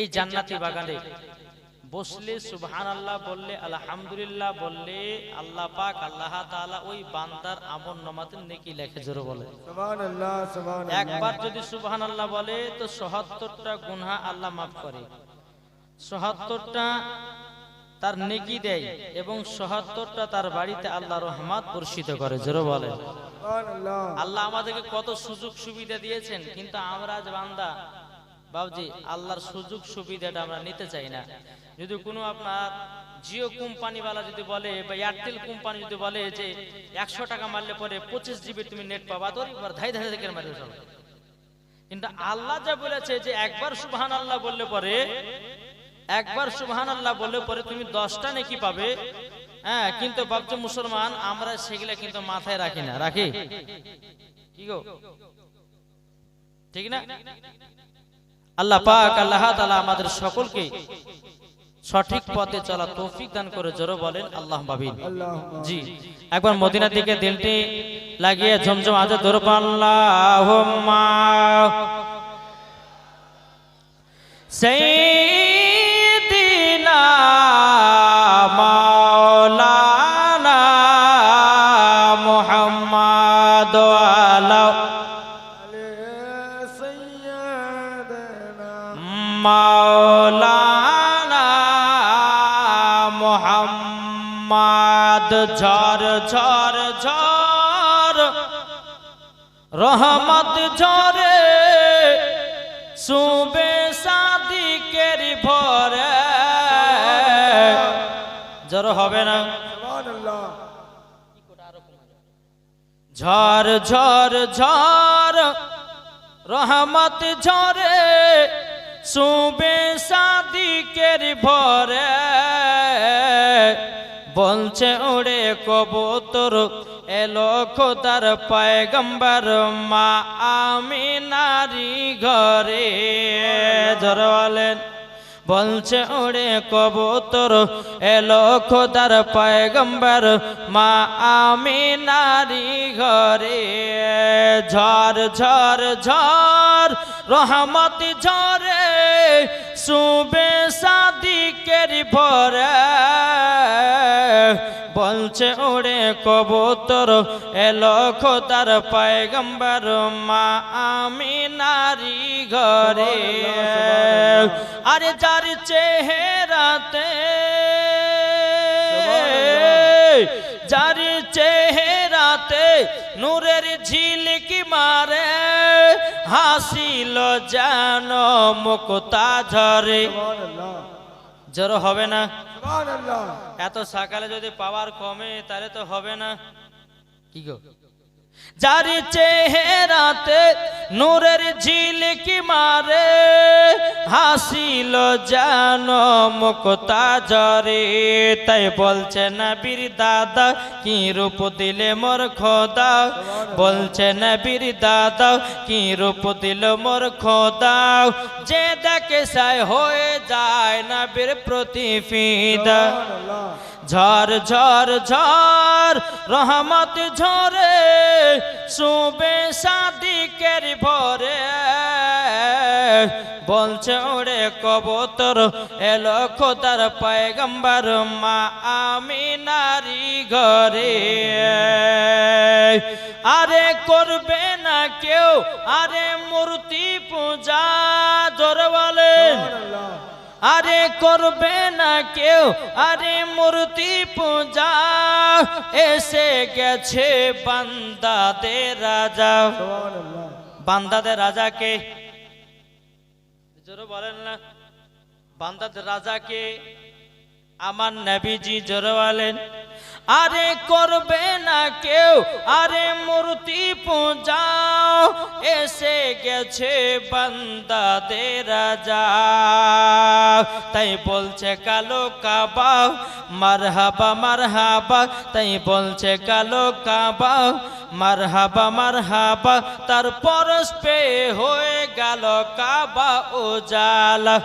এই জান্নাতি বাগানে বসলে সুবহান আল্লাহ বললে আলহামদুলিল্লাহ বললে আল্লাহ পাক আল্লাহ তাআলা ওই বান্দার আমল নামাতে নেকি লেখে জোরে বলে। সুবহানাল্লাহ সুবহানাল্লাহ। একবার যদি সুবহান আল্লাহ বলে তো সহাত্তরটা গুনহা আল্লাহ মাফ করে। সহাত্তরটা তার নেকি দেয় এবং সহাত্তরটা তার বাড়িতে আল্লাহ রহমাত বর্ষিত করে জোরে বলে। সুবহানাল্লাহ। আল্লাহ আমাদেরকে কত সুযোগ সুবিধা দিয়েছেন কিন্তু আমরা আজ বান্দা বাবজি, আল্লাহর সুযোগ সুবিধাটা আমরা নিতে চাই না। যদি কোনো আপনার জিও কোম্পানিওয়ালা যদি বলে বা এয়ারটেল কোম্পানি যদি বলে যে একশো টাকা মারলে পরে পঁচিশ জিবি তুমি নেট পাবা, তো ধাই ধাই থেকে সবাই। কিন্তু আল্লাহ যা বলেছে যে একবার সুবহান আল্লাহ বললে পরে, একবার সুবহান আল্লাহ বললে পরে তুমি দশটা নাকি পাবে হ্যাঁ কিন্তু বাবজি মুসলমান, আমরা সেগুলা কিন্তু মাথায় রাখি না। রাখি? কি গো? ঠিক না? আল্লাহ পাক, আল্লাহ তালা আমাদের সকলকে সঠিক পথে চলা তৌফিক দান করে জোরো বলেন আল্লাহ বাবিন জি, একবার মদিনার দিকে দিনটি লাগিয়ে ঝমঝম আজ দরব আল্লাহুম্মা ঝর ঝর ঝর। রহমত ঝরে সুবে সাদিকের ভরে। জ্বর হবে না? ঝর ঝর ঝর। রহমত ঝরে সুবে সাদিকের ভরে। বলছে ওড়ে কবুতর, এলো খোদার পায়গম্বর, মা আমি নারী ঘরে। ঝর বলেন, বলছে, ওরে কবুতর, এলো খোদার পয়গম্বর, মা আমি নারী ঘরে। ঝড় ঝড় ঝড়, রহমত ঝরে সুবে সাদিকের ভরে। বলছে ওরে কবুতর এলো খোদার পয়গম্বর মা আমি নারী ঘরে। আরে যার চেহারাতে যার চেহারাতে নূরের ঝিলকি মারে হাসিল যেন মুক্তা ঝরে। জ্বর হবে না? এত সকালে যদি পাওয়ার কমে তাহলে তো হবে না। কি গো? যার চেহারাতে নূরের ঝিলকি মারে, হাসিল যেন মুক্তা জরে তাই বলছে না বীর দাদা, কি রূপ দিলে মোর খোদা? বলছে না বীর দাদা, কি রূপ দিল মোর খোদা? যে দেখে সাই হয়ে যায় না বীর প্রতিফিদা ঝড় ঝড় ঝড় রহমত ঝরে সুবে সাদিকের ভরে। বলছে, ওরে কবুতর, এলো খোদার পয়গম্বর, মা আমি নারী ঘরে। আরে করবে না কেউ, আরে মূর্তি পূজা জোর বলেন আরে করবে না কেউ আরে মূর্তি পূজা এসে গেছে বান্দাদের রাজা। বান্দাদের রাজাকে জোরে বলেন না বান্দাদের রাজাকে আমার নবীজি জোরে বলেন। আরে করবে না কেউ আরে মূর্তি পূজা এসে গেছে বান্দাদের রাজা। তাই বলছে কালো কাবা মারহাবা মারহাবা তাই বলছে কালো কাবা মারহাবা মারহাবা তার পরশ পে হয়ে গেল কাবা ও জালা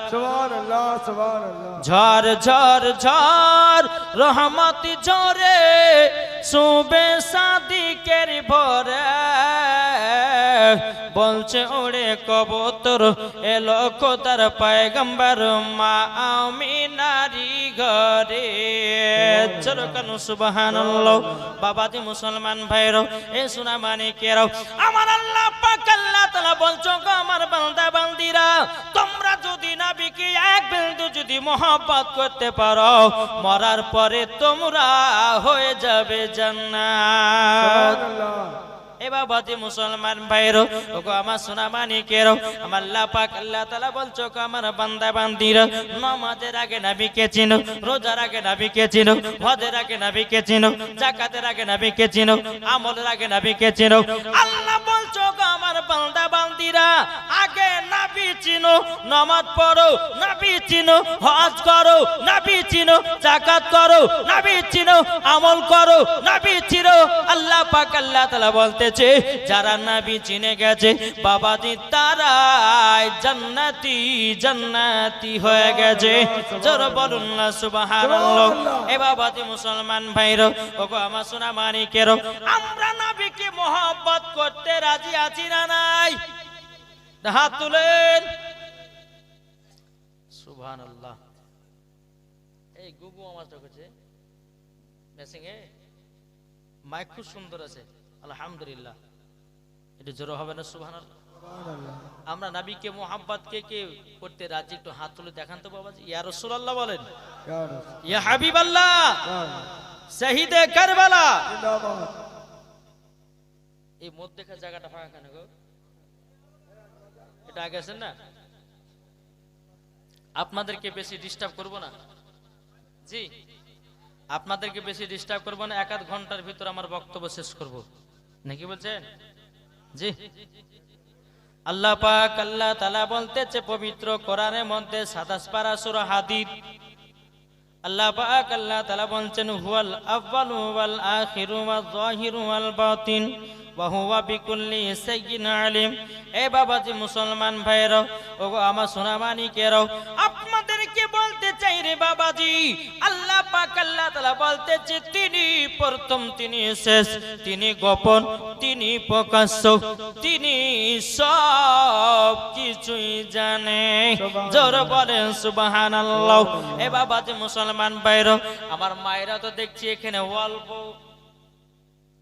ঝড় ঝড় ঝড় রহমতি ঝরে সুবে সাদিকের ভরে। বলছে, ওরে কবতর এলো খোদার পায়গম্বর মা আমি নারী ঘরে। চলো কেন, সুবহানাল্লাহ। বাবাজি মুসলমান ভাইরাও এ সোনা মানিকেরাও। আমার আল্লাহ পাক তাআলা বলছো গো আমার বান্দা, বান্দিরা নাবিকে এক বিন্দু যদি মহাপাত করতে পারো মরার পরে তোমরা হয়ে যাবে জান্নাত. এ বাবাজি মুসলমান ভাইরো, ওগো আমার সোনা মানিকেরো আমার আল্লাহ পাক আল্লাহ তাআলা বলছো আমার বান্দা বান্দিরা, নামাজের আগে নবীকে চিনো, রোজার আগে নবীকে চিনো, হজের আগে নবীকে চিনো, যাকাতের আগে নবীকে চিনো, আমলের আগে নবীকে চিনো। আল্লাহ বলছো আমার বান্দা বান্দিরা, আগে নবী চিনো, নামাজ পড়ো, নবী চিনো, হজ করো, নবী চিনো, যাকাত করো, নবী চিনো, আমল করো, নবী চিনো। আল্লাহ পাক আল্লাহ তাআলা বলতেছে যারা নবী চিনে গেছে বাবাজি তারাই জান্নাতি জান্নাতি হয়ে গেছে। জোর বলুন না সুবহানাল্লাহ। এ বাবাজি মুসলমান ভাইরো ওগো আমার সোনা মানিকেরো আমরা নবীকে মোহাব্বত করতে রাজি আছি না নাই? হাত তুলেন। সুবহানাল্লাহ। এই গুগু আমার চোখেছে মেসিং এ মাইক খুব সুন্দর আছে। আলহামদুলিল্লাহ। এটা জোর হবে না Subhanallah. আমরা নবীকে মোহাব্বত কে কে করতে রাজি? একটু হাত তুলে দেখান তো বাবাজি। ইয়া রাসূলুল্লাহ বলেন। ইয়া হাবিবাল্লাহ। Ya শহীদে কারবালা. এই মধ্যে জায়গাটা ফাঁকা কেন গো? এটা আগে না? আপনাদেরকে বেশি ডিস্টার্ব করব না? জি। আপনাদেরকে বেশি ডিস্টার্ব করব না এক আধ ঘণ্টার ভিতর আমার বক্তব্য শেষ করব। নাকি বলছেন? জি। আল্লাহ পাক আল্লাহ তালা বলতেছে, পবিত্র কোরআনের মধ্যে সাতাশ পারা সূরা হাদিদ। আল্লাহ পাক আল্লাহ তাআলা বলছেন, হুয়াল আউয়ালু ওয়াল আখিরু ওয়াল যাহিরু ওয়াল বাতিন, ওয়া বিকুল্লি শাইইন আলিম। এ বাবাজি মুসলমান ভাইরাও ওগো আমার সোনা মানিকেরাও আপনাদেরকে রে বাবাজি। আল্লাহ পাক আল্লাহ তাআলা বলতেছে তিনি প্রথম তিনি শেষ তিনি গোপন তিনি প্রকাশ্য তিনি সব কিছুই জানে। জোর বলেন সুবহানাল্লাহ। এ বাবাজি মুসলমান বাইর আমার মায়েরা তো দেখছি এখানে অল্প।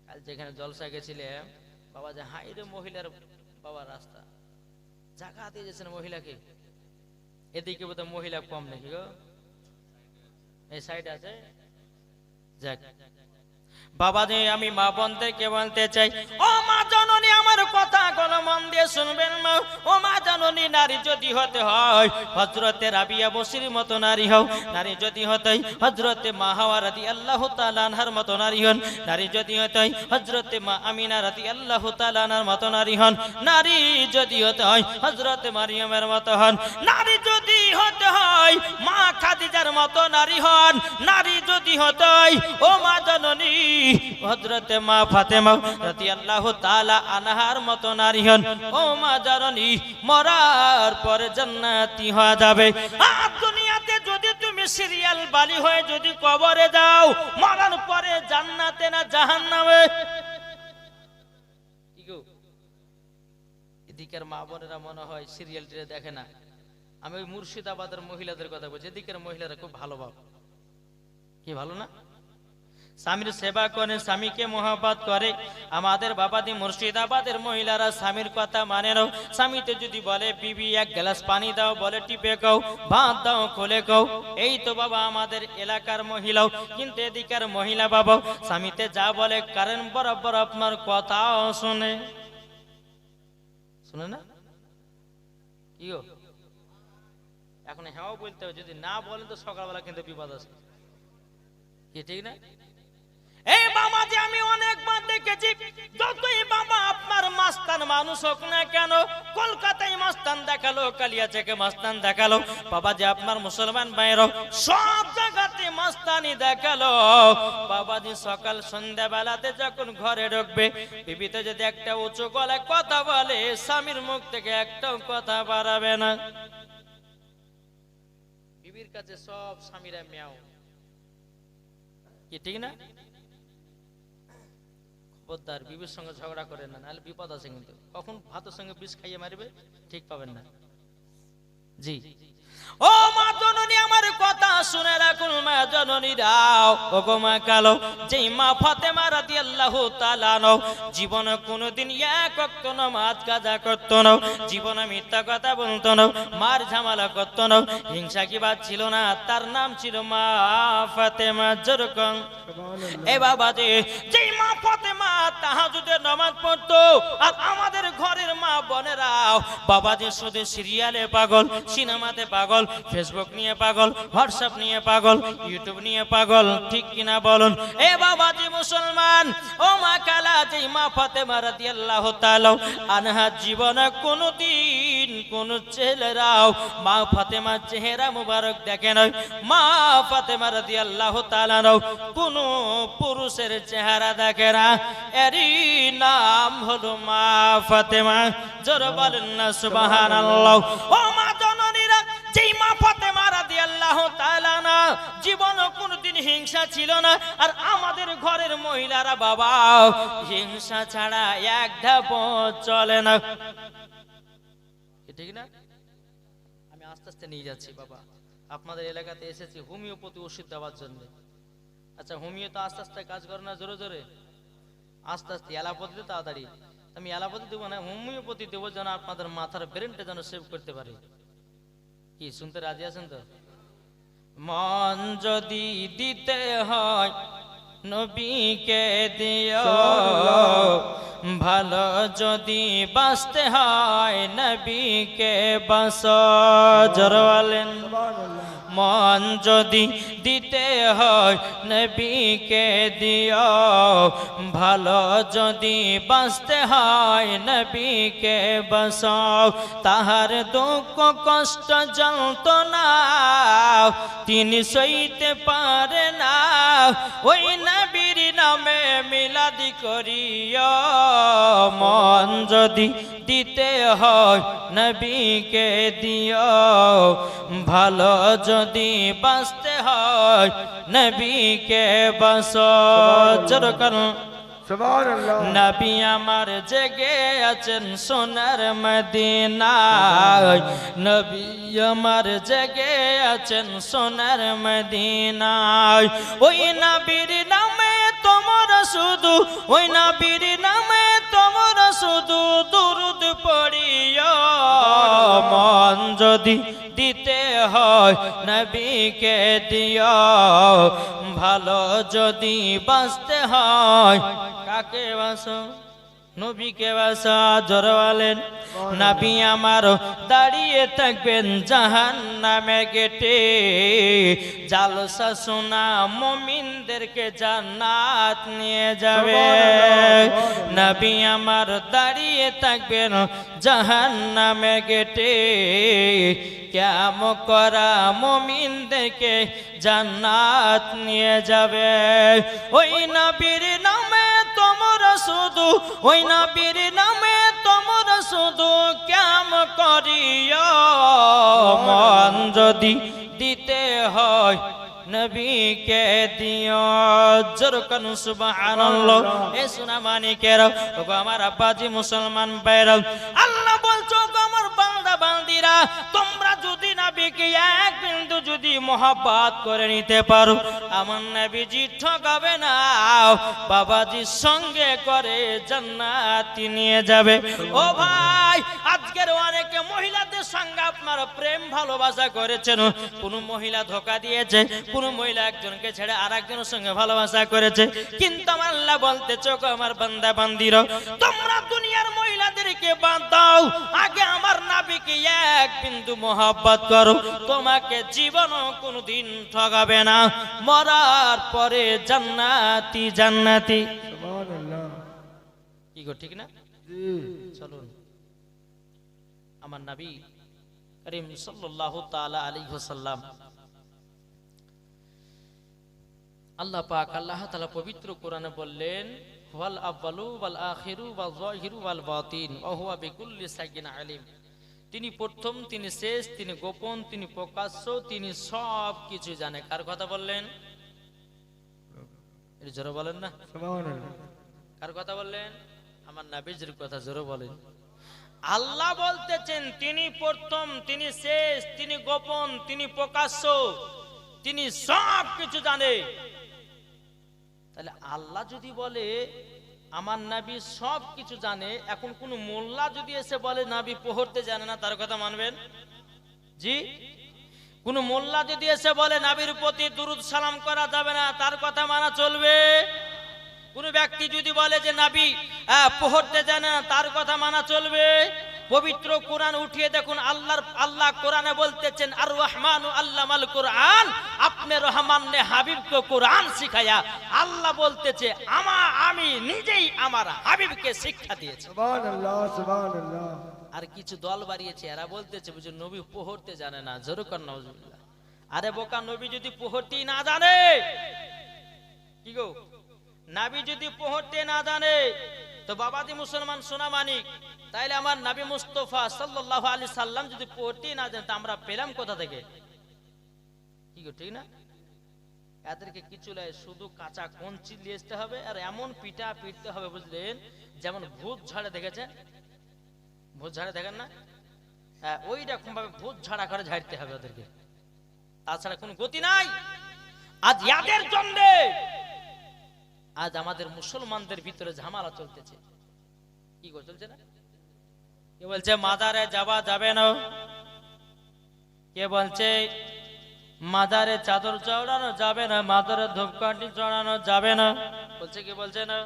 কাল যেখানে জলসা গেছিলে বাবা যে হাই রে মহিলার বাবা রাস্তা। জায়গা দিয়ে দিয়েছেন মহিলাকে। এদিকে বোধহয় মহিলা কম নাকি গো? সাইড বাবা যে আমি মা বোনদেরকে বলতে চাই ও মা জননী আমার কথা কোন মন দিয়ে শুনবেন মা। ও মা জননী নারী যদি হতে হয় হজরতে রাবিয়া বসির মতো নারী হও। নারী যদি হতে হজরতে মা হাওয়া রাদি আল্লাহ তালানহার মতো নারী হন। নারী যদি হতে হজরতে মা আমিনা রাদি আল্লাহ তালানার মতো নারী হন। নারী যদি হতে হয় হজরতে মারিয়ামের মতো হন। নারী যদি হতে হয়, মা খাদিজার মতো নারী হন। নারী যদি হতে ও মা জননী হজরতে মা ফাতেমা রাতি আল্লাহ তালা আনহার মতো নারী হন। ও মা জননী, মরার পরে জান্নাতি হওয়া যাবে। আর দুনিয়াতে যদি তুমি সিরিয়াল বালি হয়ে যদি কবরে যাও, মরার পরে জান্নাতে না জাহান্নামে? এদিকের মা বোনেরা মনে হয় সিরিয়াল দেখে না। আমি ওই মুর্শিদাবাদের মহিলাদের কথা বলছি, এদিকের মহিলারা খুব ভালো ভাব কি ভালো না? স্বামীর সেবা করে, স্বামীকে মহাবাত করে। আমাদের বাবাদি মুর্শিদাবাদের মহিলারা স্বামীর কথা মানে নাও। স্বামীতে যদি বলে, বিবি, এক গ্লাস পানি দাও, বলে, টিপে কাও ভাত দাও, খুলে কাও এই তো বাবা আমাদের এলাকার মহিলাও, কিন্তু এদিকার মহিলা বাবা স্বামীতে যা বলে কারেন্ট বরাবর আপনার কথাও শুনে। শুনে না? কি গো? এখন হ্যাঁ বলতে হবে, যদি না বলেন তো সকালবেলা কিন্তু বিপদ আছে। কি, ঠিক না? এই বাবা যে আমি অনেকবার দেখেছি যতই বাবা আপনার মাস্তান মানুষ হোক না কেন কলকাতায় মাস্তান দেখাল কালিয়া থেকে মাস্তান দেখাল বাবা যে আপনার মুসলমান সব জায়গাতে মাস্তানি দেখাল। বাবাজি সকাল সন্ধ্যা বেলাতে যখন ঘরে ঢুকবে বিবিতে যদি একটা উঁচু গলায় কথা বলে স্বামীর মুখ থেকে একটাও কথা বাড়াবে না। বিবির কাছে সব স্বামীরা মিয়াও। কি ঠিক না? পোদ্দার বিবির সঙ্গে ঝগড়া করে না, নাহলে বিপদ আছে কিন্তু। কখন ভাতের সঙ্গে বিষ খাইয়ে মারবে, ঠিক পাবেন না। জি। ও মা জননী, আমার কথা শুনে রাখুন, মা জননী রাও ও গো মা কালো, যেই মা ফাতেমা রাদিয়াল্লাহু তাআলা নও জীবনে কোনোদিন এক ওয়াক্ত নামাজ কাজা করত না, জীবনে মিথ্যা কথা বলতো না, মার ঝামেলা করতো না, হিংসা কি বাদ ছিল না, তার নাম ছিল মা ফাতেমা যেরকম এ বাবা যে যেই মা ফাতেমা তাহাজুদের নামাজ পড়তো, আর আমাদের ঘরের মা বোনেরাও বাবা শুধু সিরিয়ালে পাগল, সিনেমাতে পাগল, ফেসবুক নিয়ে পাগল, হোয়াটসঅ্যাপ নিয়ে পাগল, ইউটিউব নিয়ে পাগল, ঠিক কিনা বলুন? এ বাবা যে মুসলমান, ও মা কালা যে মা ফাতেমা রাদিয়াল্লাহু তাআলা আনহা জীবনে কোনোদিন কোন ছেলেরাও মা ফাতেমার চেহারা মুবারক দেখে নয়। মা ফাতেমা রাদিয়াল্লাহু তাআলা কোন পুরুষের চেহারা দেখে না। এরই নাম হলো মা ফাতেমা। জোর বলেন না, সুবহানাল্লাহ। ও মা জননীরা, যেই মা ফাতেমা রাদিয়াল্লাহু তাআলা না, জীবন কোনদিন হিংসা ছিল না। আর আমাদের ঘরের মহিলারা বাবা হিংসা ছাড়া এক ধাপ চলে না কি ঠিক না আমি আস্তে নিয়ে যাচ্ছি, বাবা। আপনাদের এলাকাতে এসেছি হোমিওপ্যাথি ওষুধ দেওয়ার জন্য। আচ্ছা হোমিও তো আস্তে আস্তে কাজ করে না, জোরে জোরে? আস্তে আস্তে এলাপতি তাড়াতাড়ি। আমি এলাপতি দেবো না, হোমিওপ্যাথি দেবো যেন আপনাদের মাথার ব্রেনটা যেন সেভ করতে পারে। কি, শুনতে রাজি আছেন তো? মন যদি দিতে হয়, নবীকে দিও। ভালো যদি বাঁচতে হয় নবীকে বাস জরওয়ালেন। মন যদি দিতে হয় নবীকে দিও, ভালো যদি বাঁচতে হয় নবীকে বসাও তাহার দুঃখ কষ্ট যন্ত্রণা তিনি সইতে পারে না। ওই নবীর নামে মিলাদি করিও মন যদি দিতে হয় নবীকে দিও ভালো যদি বাঁচতে হয় নবীকে বাস সুবহানাল্লাহ। নবী আমার জেগে আছেন সোনার মদিনায় নবী আমার জেগে আছেন সোনার মদিনায়। ওই নবীর তোমার শুধু, ওই নাবির নামে তোমার শুধু দুরুদ পড়িয়া। মন যদি দিতে হয়, নবীকে দিও। ভালো যদি বাঁচতে হয়, কাকে বাসো? নবীকে বাসা জরওয়ালেন নাবি আমার দাঁড়িয়ে থাকবেন জাহান নামে গেটে। জালসা সোনা মমিনদেরকে জান্নাত নিয়ে যাবে। নবী আমার দাঁড়িয়ে থাকবেন জাহান নামে গেটে। ক্যাম করা মমিনদেরকে জান্নাত নিয়ে যাবে। ওই নবীর নামে শুধু ওই নবীর নামে তোমরা শুধু ক্যাম করিও। মন যদি দিতে হয়, নবীকে এ সোনা মানিকের আমার আব্বাজি মুসলমান বাইরাও আল্লাহ বলছো আমার বান্দা বান্দিরা তোমরা যদি নবীকে এক বিন্দু যদি মহাব্বত করে নিতে পারো, আমার নবীজি ঠকাবে না। বাবাজির সঙ্গে করে জান্নাতি নিয়ে যাবে। ও ভাই আজকের অনেকে মহিলাদের সঙ্গে আপনারা প্রেম ভালোবাসা করেছেন। কোন মহিলা ধোকা দিয়েছে কোন মহিলা একজনকে ছেড়ে আর একজনের সঙ্গে ভালোবাসা করেছে। কিন্তু আমার আল্লাহ বলতে চোখ আমার বান্দা বান্দির। তোমরা দুনিয়ার মহিলাদেরকে বাদ দাও আগে আমার নাবিকে এক বিন্দু মোহাব্বত করো। তোমাকে জীবন কোনদিন ঠগাবে না। মরার পরে জান্নাতি জান্নাতি। সুবহানাল্লাহ। কি গো ঠিক না? চলুন। আমার নবী করিম তাআলা আলাইহি ওয়াসাল্লাম। আল্লাহ পাক আল্লাহ তাআলা পবিত্র কোরআনে বললেন ওয়াল আউয়ালু ওয়াল আখিরু ওয়াল যাহিরু ওয়াল বাতিন ওয়া বিকুল্লি আলিম। তিনি প্রথম তিনি শেষ তিনি গোপন তিনি প্রকাশ্য তিনি সব কিছু জানে। কার কথা বললেন? জোরে বলেন না। কার কথা বললেন? আমার নাবিজির কথা জোরে বলেন। আল্লাহ বলতেছেন, তিনি প্রথম, তিনি শেষ, তিনি গোপন, তিনি প্রকাশ্য, তিনি সব কিছু জানে। তাহলে আল্লাহ যদি বলে, আমার নাবি সব কিছু জানে, এখন কোন মোল্লা যদি এসে বলে, নাবি পোহরতে জানে না, তার কথা মানবেন? জি? কোন মোল্লা যদি এসে বলে, নাবির প্রতি দুরুদ সালাম করা যাবে না, তার কথা মানা চলবে? কোন ব্যক্তি যদি বলে যে নাবি পড়তে জানে না তার কথা মানা চলবে। পবিত্র কোরআন উঠিয়ে দেখুন আল্লাহর আল্লাহ কোরআনে বলতেছেন আর রহমান আল্লাহ আল্লামাল কোরআন। আপনি রহমান নে হাবিবকে কোরআন শিখায়া আল্লাহ বলতেছে আমা আমি নিজেই আমার হাবিবকে শিক্ষা দিয়েছি। আর কিছু দল বাড়িয়েছে এরা বলতেছে বুঝে নবী পোহরতে জানে না জরুকার নজরুল্লাহ আরে বোকা নবী যদি পোহরতেই না জানে কি গো? নাবি যদি পোহরতে না জানে তো বাবাদি মুসলমান সোনা মানিক তাইলে আমার নাবি মুস্তফা সাল্লাল্লাহু আলাইহি সাল্লাম যদি পোহরতেই না জানে তা আমরা পেলাম কোথা থেকে? কি গো ঠিক না? এদেরকে কিছু লাই শুধু কাঁচা কঞ্চি নিয়ে আসতে হবে আর এমন পিঠা পিটতে হবে বুঝলেন? যেমন ভূত ঝাড়ে দেখেছেন ভূত ঝাড়ে দেখেন না? হ্যাঁ, ওই রকম ভাবে ভূত ঝাড়া করে ঝাড়তে হবে ওদেরকে। তাছাড়া কোনো গতি নাই। আজ ইয়াদের জন্য আজ আমাদের মুসলমানদের ভিতরে ঝামেলা চলতেছে। কি গো, চলছে না? কে বলছে, মাদারে যাওয়া যাবে না কে বলছে, মাদারে চাদর চড়ানো যাবে না, মাদারে ধূপকাঠি চড়ানো যাবে না বলছে, কি বলছে না?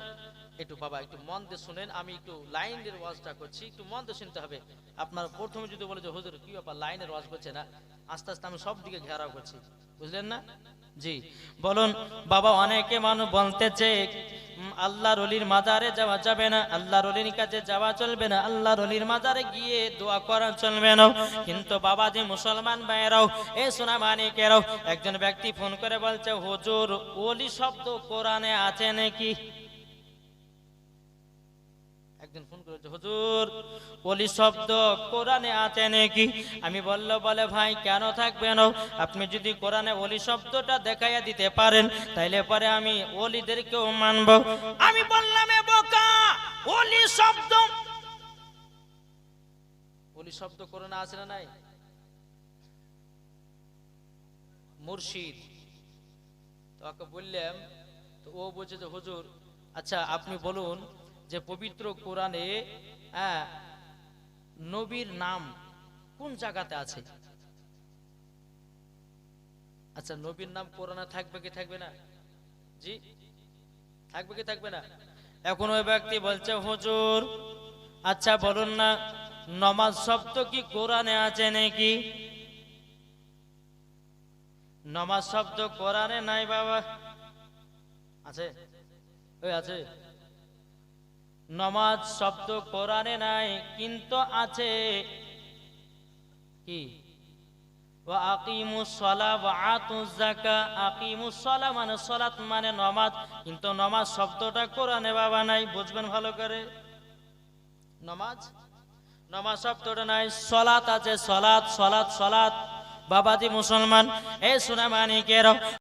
একটু বাবা, একটু মন দিয়ে শুনেন, আমি একটু লাইনের ওয়াজটা করছি, একটু মন দিয়ে শুনতে হবে। আপনার প্রথমে যদি বলে যে, হুজুর, কি ব্যাপার, লাইনের ওয়াজ করছে না? আস্তে আস্তে আমি সব দিকে ঘেরাও করছি। বুঝলেন না? জি, বলুন, বাবা অনেকে মানুষ বলতেছে আল্লাহ রলির মাজারে যাওয়া যাবে না আল্লাহ রলির কাছে যাওয়া চলবে না আল্লাহ রলির মাজারে গিয়ে দোয়া করা চলবে না। কিন্তু বাবা যে মুসলমান ভাইয়েরাও, এ সোনা মানিকেরাও, একজন ব্যক্তি ফোন করে বলছে, হজুর ওলি শব্দ কোরআনে আছে নাকি? একজন ফোন করেছে, হুজুর অলি শব্দ কোরআনে আছে নাকি? আমি বলল, বলে ভাই, কেন থাকবে না? আপনি যদি কোরআনে অলি শব্দটা দেখাইয়া দিতে পারেন, তাইলে পরে আমি অলিদেরকেও মানব। আমি বললাম, এ বোকা অলি শব্দ অলি শব্দ কোরআনে আছে না নাই? মুর্শিদ। তো ওকে বললাম, তো ও বলছে যে, হুজুর আচ্ছা আপনি বলুন যে পবিত্র কোরআনে হ্যাঁ, নবীর নাম কোন জায়গাতে আছে? আচ্ছা নবীর নাম কোরআনে থাকবে কি থাকবে না? জি থাকবে কি থাকবে না? এখন ওই ব্যক্তি বলছে হুজুর আচ্ছা বলুন না নমাজ শব্দ কি কোরআনে আছে নাকি? নমাজ শব্দ কোরআনে নাই বাবা। আছে? ওই আছে? নমাজ শব্দ কোরআনে নাই, কিন্তু আছে কি? মানে সালাত মানে কিন্তু শব্দটা কোরআনে বাবা নাই, বুঝবেন ভালো করে। নমাজ? নমাজ শব্দটা নাই সলাত আছে সলাত বাবাজি মুসলমান এই সুনামানিকের